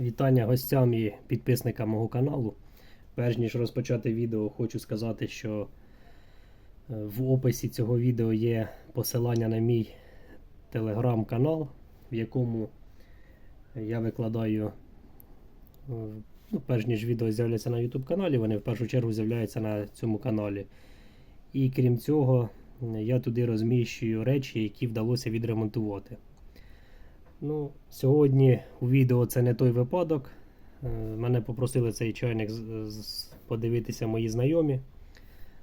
Вітання гостям і підписникам мого каналу. Перш ніж розпочати відео, хочу сказати, що е, в описі цього відео є посилання на мій телеграм-канал, в якому я викладаю, е, ну, перш ніж відео з'являться на YouTube каналі, вони в першу чергу з'являються на цьому каналі. І крім цього, я туди розміщую речі, які вдалося відремонтувати. Ну, Сьогодні у відео це не той випадок. Е, Мене попросили цей чайник подивитися мої знайомі.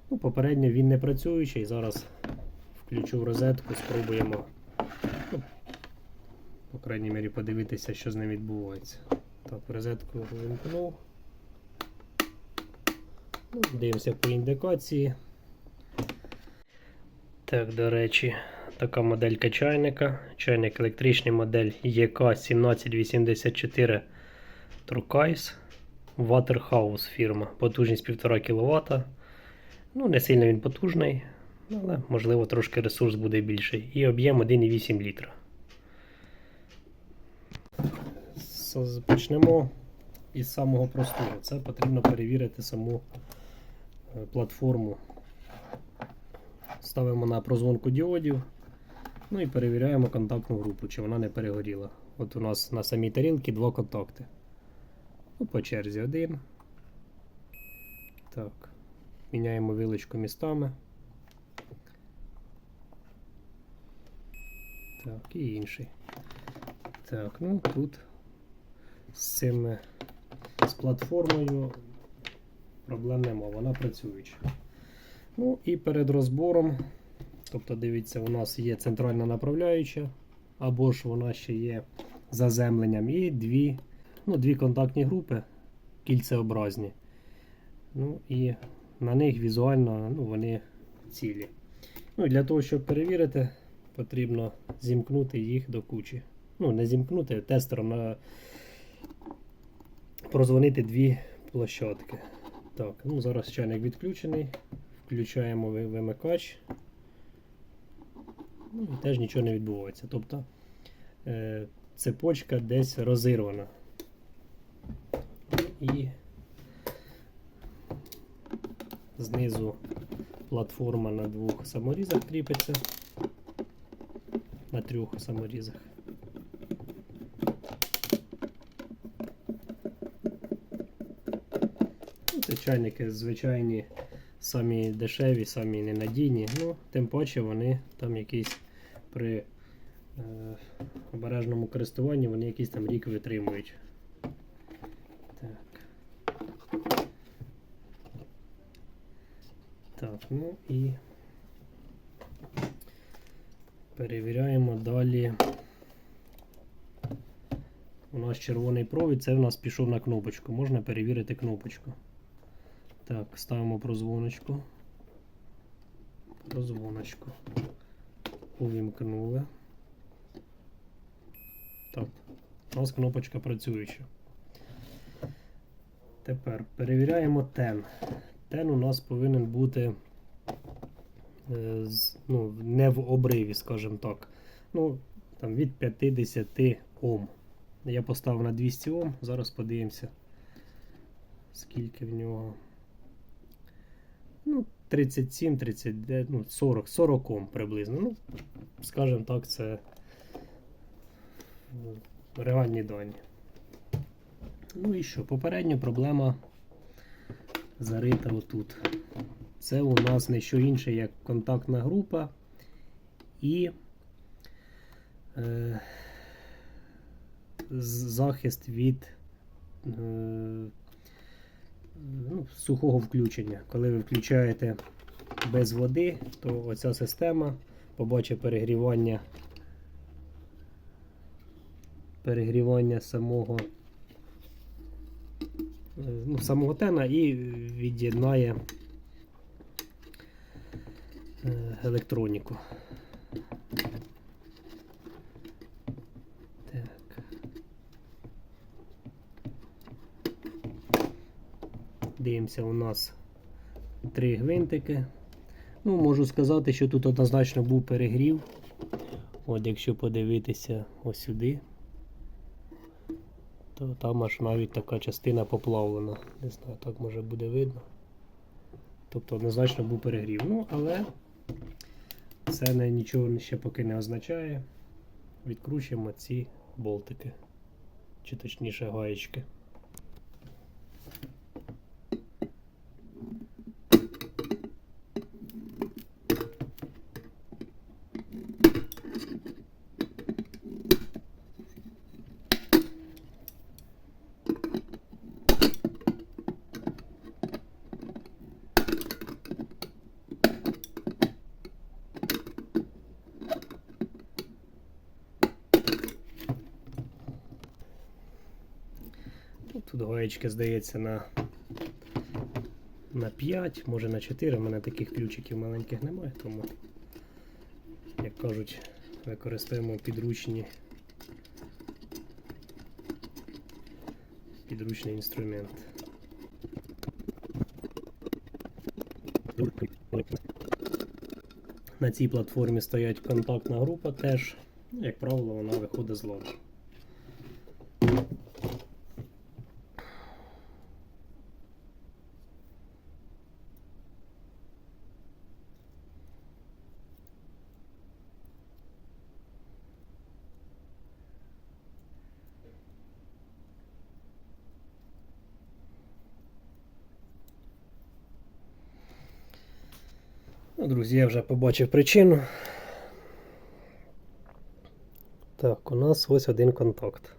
Ну, Попередньо він не працюючий. Зараз включу розетку, спробуємо, ну, по крайній мірі, подивитися, що з ним відбувається. Так, розетку вимкнув. Ну, дивимося по індикації. Так, до речі, така моделька чайника. Чайник електричний модель EK1784 Turquoise. Waterhouse фірма. Потужність 1,5 кВт. Ну, не сильно він потужний, але можливо трошки ресурс буде більший. І об'єм 1,8 літра. Почнемо із самого простого. Це потрібно перевірити саму е, платформу Ставимо на прозвонку діодів. Ну і перевіряємо контактну групу, чи вона не перегоріла. От у нас на самій тарілці два контакти. Ну, по черзі один. Так. Міняємо вилочку містами. Так, і інший. Так, ну тут з цим з платформою проблем нема, вона працююча. Ну і перед розбором, тобто, дивіться, у нас є центральна направляюча, або ж вона ще є заземленням, і дві, ну, дві контактні групи кільцеобразні. Ну і на них візуально ну, вони цілі. Ну і Для того, щоб перевірити, потрібно зімкнути їх до кучі. Ну, не зімкнути, тестером на прозвонити дві площадки. Так, ну зараз чайник відключений. Включаємо вимикач. Ну, і теж нічого не відбувається. Тобто е, цепочка десь розірвана. І знизу платформа на двох саморізах кріпиться. На трьох саморізах. Ну, Це чайники звичайні самі дешеві, самі ненадійні. Ну, тим паче вони там якісь при е, обережному користуванні вони якийсь там рік витримують. Так. Так, ну і перевіряємо далі. У нас червоний провід, це в нас пішов на кнопочку. Можна перевірити кнопочку. Так, ставимо прозвоночку. Прозвоночку. Увімкнули. Так, у нас кнопочка працююча. Тепер перевіряємо тен. Тен у нас повинен бути е, ну, не в обриві, скажімо так. Ну, там від 50 Ом. Я поставив на 200 Ом, зараз подивимося, скільки в нього. Ну, 37, 39, ну, 40, 40 Ом приблизно. Ну, скажімо так, це ну, реальні дані. Ну і що? Попередня проблема зарита отут. Це у нас не що інше, як контактна група і е, захист від е, ну, сухого включення. Коли ви включаєте без води, то оця система побачить перегрівання перегрівання самого ну, самого тена і від'єднає е, електроніку. Так. Дивимося, у нас три гвинтики. Ну, можу сказати, що тут однозначно був перегрів. От якщо подивитися ось сюди, то там аж навіть така частина поплавлена. Не знаю, так може буде видно. Тобто однозначно був перегрів. Ну, але це не, нічого ще поки не означає. Відкручуємо ці болтики. Чи точніше гаєчки. Тут гаєчки, здається, на, на 5, може на 4. У мене таких ключиків маленьких немає, тому, як кажуть, використовуємо підручні. Підручний інструмент. На цій платформі стоять контактна група теж. Як правило, вона виходить з ладу. Друзі, я вже побачив причину. Так, у нас ось один контакт.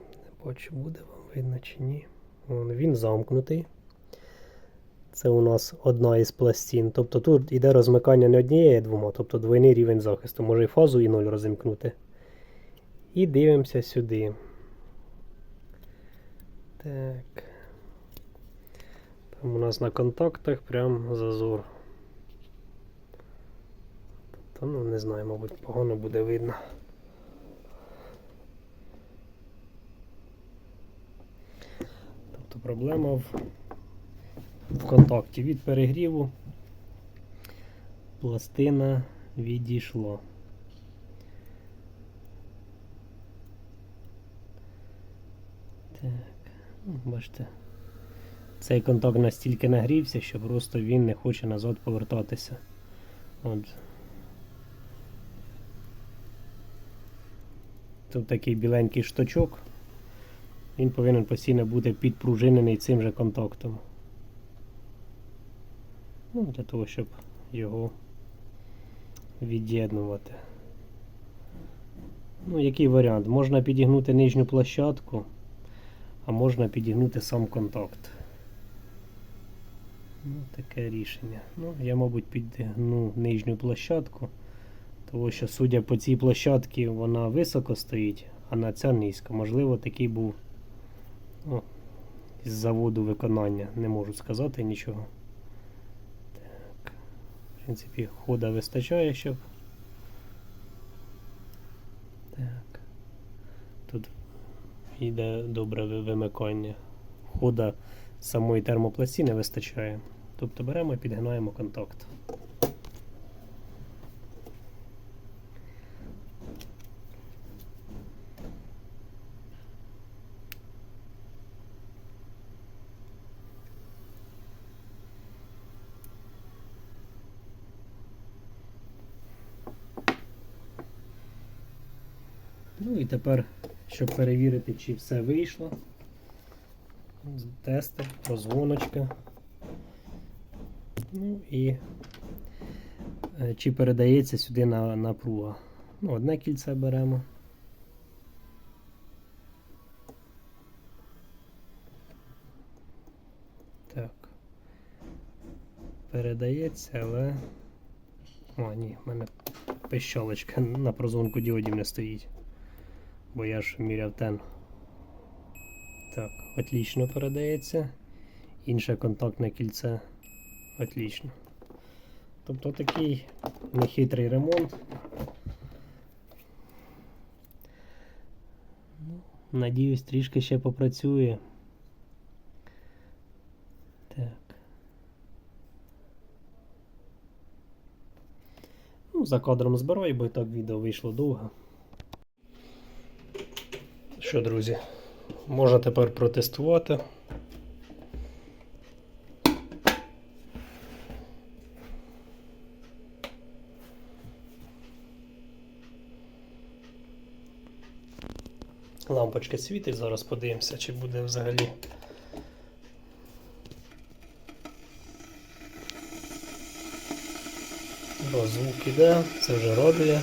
Не бачу, буде вам видно чи ні. Він замкнутий. Це у нас одна із пластин. Тобто тут йде розмикання не однієї, а двома, тобто двойний рівень захисту. Може і фазу і ноль розімкнути. І дивимося сюди. Так. У нас на контактах прям зазор. Тобто, ну не знаю, мабуть, погано буде видно. Тобто проблема в, в контакті від перегріву пластина відійшла. Так, ну, бачите. Цей контакт настільки нагрівся, що просто він не хоче назад повертатися. От. Тут такий біленький шточок. Він повинен постійно бути підпружинений цим же контактом. Ну, для того, щоб його від'єднувати. Ну, який варіант? Можна підігнути нижню площадку, а можна підігнути сам контакт. Ну, таке рішення. Ну, я, мабуть, підгну нижню площадку, тому що, судя по цій площадці, вона високо стоїть, а на ця низько. Можливо, такий був ну, з заводу виконання. Не можу сказати нічого. Так. В принципі, хода вистачає, щоб. Так. Тут йде добре вимикання. Хода самої термопластини вистачає. Тобто беремо і підгинаємо контакт. Ну і тепер, щоб перевірити, чи все вийшло. Тести, прозвоночка. Ну і е, чи передається сюди на, напруга. Ну, одне кільце беремо. Так. Передається, але. О, ні, в мене пищалочка на прозвонку діодів не стоїть. Бо я ж міряв тен. Так, отлично передається. Інше контактне кільце. Отлично. Тобто такий нехитрий ремонт. Ну, Надіюсь, трішки ще попрацює. Так. Ну, за кадром збираю, бо і так відео вийшло довго. Що, друзі, можна тепер протестувати. Лампочка світить, зараз подивимося, чи буде взагалі. Да, звук іде, це вже радує.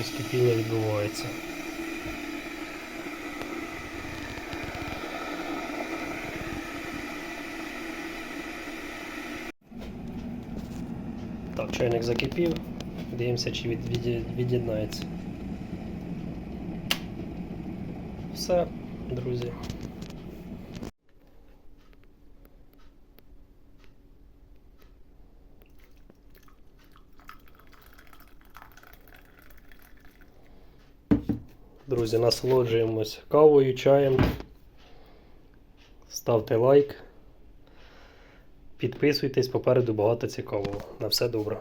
Ось кипіння відбувається. Чайник закипів. Дивимося, чи від, від, від'єднається. Все, друзі. Друзі, насолоджуємось кавою, чаєм. Ставте лайк. Підписуйтесь, попереду багато цікавого. На все добре.